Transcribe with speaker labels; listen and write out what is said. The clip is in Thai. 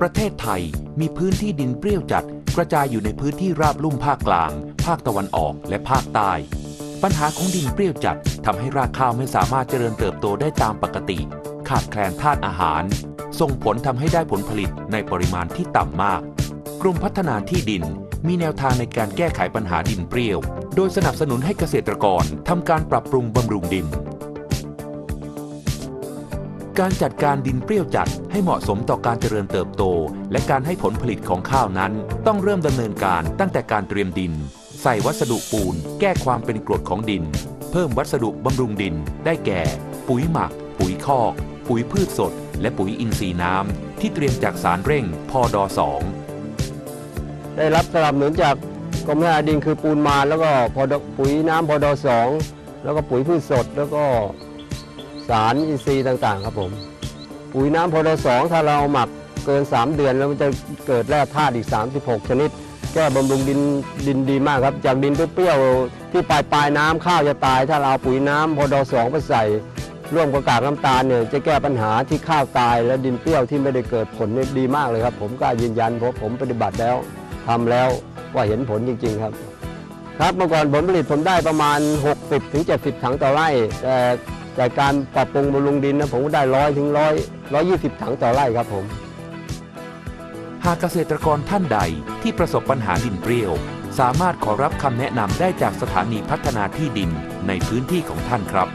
Speaker 1: ประเทศไทยมีพื้นที่ดินเปรี้ยวจัด กระจายอยู่ในพื้นที่ราบลุ่มภาคกลาง ภาคตะวันออกและภาคใต้ ปัญหาของดินเปรี้ยวจัดทำให้รากข้าวไม่สามารถเจริญเติบโตได้ตามปกติ ขาดแคลนธาตุอาหาร ส่งผลทำให้ได้ผลผลิตในปริมาณที่ต่ำมาก กรมพัฒนาที่ดิน มีแนวทางในการแก้ไขปัญหาดินเปรี้ยว โดยสนับสนุนให้เกษตรกรทำการปรับปรุงบำรุงดิน การจัดการดินเปรี้ยวจัดให้เหมาะสมต่อการเจริญเติบโต และการให้ผลผลิตของข้าวนั้น ต้องเริ่มดำเนินการตั้งแต่การเตรียมดิน ใส่วัสดุปูน แก้ความเป็นกรดของดิน เพิ่มวัสดุบำรุงดิน ได้แก่ ปุ๋ยหมัก ปุ๋ยคอก ปุ๋ยพืชสด และปุ๋ยอินทรีย์น้ำที่เตรียมจากสารเร่งพอดอสอง
Speaker 2: ได้รับสนับสนุนจากกรมพัฒนาดินคือปูนมาแล้วก็พอดปุ๋ยน้ำพอดอสองแล้วก็ปุ๋ยพืชสดแล้วก็สารอินทรีย์ต่างๆ ครับผม ปุ๋ยน้ำพอดอสองถ้าเราหมักเกิน 3 เดือนแล้วมันจะเกิดแร่ธาตุอีก 36 ชนิด แก้บำรุงดินดินดีมากครับ จากดินเปรี้ยวๆที่ปลายปลายน้ำข้าวจะตาย ถ้าเราเอาปุ๋ยน้ำพอดอสองไปใส่ร่วมกับกากน้ำตาลเนี่ยจะแก้ปัญหาที่ข้าวตายและดินเปรี้ยวที่ไม่ได้เกิดผลเนี่ยดีมากเลยครับ ผมกล้ายืนยันเพราะผมปฏิบัติแล้ว ทำแล้วว่าเห็นผลจริง ๆ ครับ ครับเมื่อก่อนผลผลิตผมได้ประมาณ 60ถึง70ถังต่อไร่ แต่จากการปรับปรุงบำรุงดินนะผมก็ได้ร้อยถึงร้อยร้อยยี่สิบถังต่อไร่ครับผม
Speaker 1: หากเกษตรกรท่านใดที่ประสบปัญหาดินเปรี้ยว สามารถขอรับคำแนะนำได้จากสถานีพัฒนาที่ดินในพื้นที่ของท่านครับ